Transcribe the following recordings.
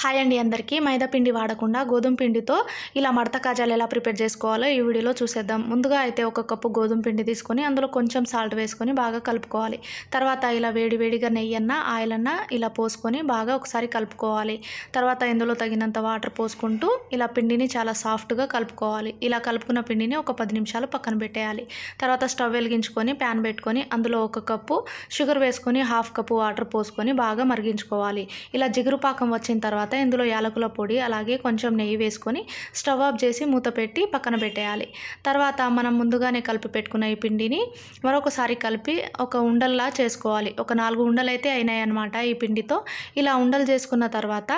Hi అండి అందరికీ. మైదా పిండి వాడకుండా గోధుమ పిండితో ఇలా మడత కాజాలు ఎలా ప్రిపేర్ చేసుకోవాలో ఈ వీడియోలో చూసేద్దాం. ముందుగా అయితే ఒక కప్పు గోధుమ పిండి తీసుకొని అందులో కొంచెం సాల్ట్ వేసుకొని బాగా కలుపుకోవాలి. తర్వాత ఇలా వేడి వేడిగా నెయ్యి అన్న ఆయిల్ అన్న ఇలా పోసుకొని బాగా ఒకసారి కలుపుకోవాలి. తర్వాత ఇందులో తగినంత వాటర్ పోసుకుంటూ ఇలా పిండిని చాలా సాఫ్ట్గా కలుపుకోవాలి. ఇలా కలుపుకున్న పిండిని ఒక పది నిమిషాలు పక్కన పెట్టేయాలి. తర్వాత స్టవ్ వెలిగించుకొని ప్యాన్ పెట్టుకొని అందులో ఒక కప్పు షుగర్ వేసుకొని హాఫ్ కప్పు వాటర్ పోసుకొని బాగా మరిగించుకోవాలి. ఇలా జిగురు పాకం వచ్చిన తర్వాత ఇందులో యాలకుల పొడి అలాగే కొంచెం నెయ్యి వేసుకొని స్టవ్ ఆఫ్ చేసి మూత పెట్టి పక్కన పెట్టేయాలి. తర్వాత మనం ముందుగానే కలిపి పెట్టుకున్న ఈ పిండిని మరొకసారి కలిపి ఒక ఉండల్లా చేసుకోవాలి. ఒక నాలుగు ఉండలు అయితే అయినాయి అనమాట ఈ పిండితో. ఇలా ఉండలు చేసుకున్న తర్వాత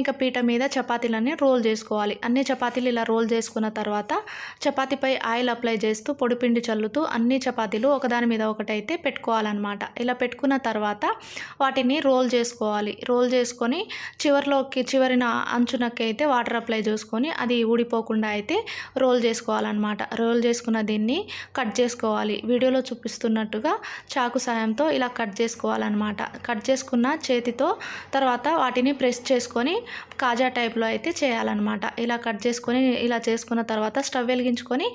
ఇంకా పీట మీద చపాతీలన్నీ రోల్ చేసుకోవాలి. అన్ని చపాతీలు ఇలా రోల్ చేసుకున్న తర్వాత చపాతీపై ఆయిల్ అప్లై చేస్తూ పొడి పిండి చల్లుతూ అన్ని చపాతీలు ఒకదాని మీద ఒకటైతే పెట్టుకోవాలన్నమాట. ఇలా పెట్టుకున్న తర్వాత వాటిని రోల్ చేసుకోవాలి. రోల్ చేసుకొని చివరిలో చివరిన అంచునకి అయితే వాటర్ అప్లై చేసుకొని అది ఊడిపోకుండా అయితే రోల్ చేసుకోవాలన్నమాట. రోల్ చేసుకున్న దీన్ని కట్ చేసుకోవాలి. వీడియోలో చూపిస్తున్నట్టుగా చాకు సాయంతో ఇలా కట్ చేసుకోవాలన్నమాట. కట్ చేసుకున్న చేతితో తర్వాత వాటిని ప్రెస్ చేసుకొని కాజా టైప్లో అయితే చేయాలన్నమాట. ఇలా కట్ చేసుకొని ఇలా చేసుకున్న తర్వాత స్టవ్ వెలిగించుకొని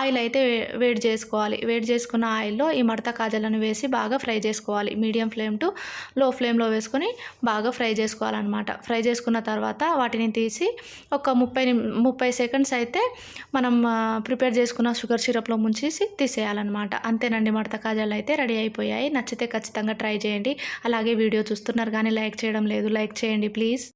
ఆయిల్ అయితే వేడి చేసుకోవాలి. వేడి చేసుకున్న ఆయిల్లో ఈ మడత కాజాలను వేసి బాగా ఫ్రై చేసుకోవాలి. మీడియం ఫ్లేమ్ టు లో ఫ్లేమ్లో వేసుకొని బాగా ఫ్రై చేసుకోవాలన్నమాట. ఫ్రై చేసుకున్న తర్వాత వాటిని తీసి ఒక ముప్పై ముప్పై సెకండ్స్ అయితే మనం ప్రిపేర్ చేసుకున్న షుగర్ సిరప్లో ముంచేసి తీసేయాలన్నమాట. అంతేనండి మడత కాజాలు అయితే రెడీ అయిపోయాయి. నచ్చితే ఖచ్చితంగా ట్రై చేయండి. అలాగే వీడియో చూస్తున్నారు కానీ లైక్ చేయడం లేదు. లైక్ చేయండి ప్లీజ్.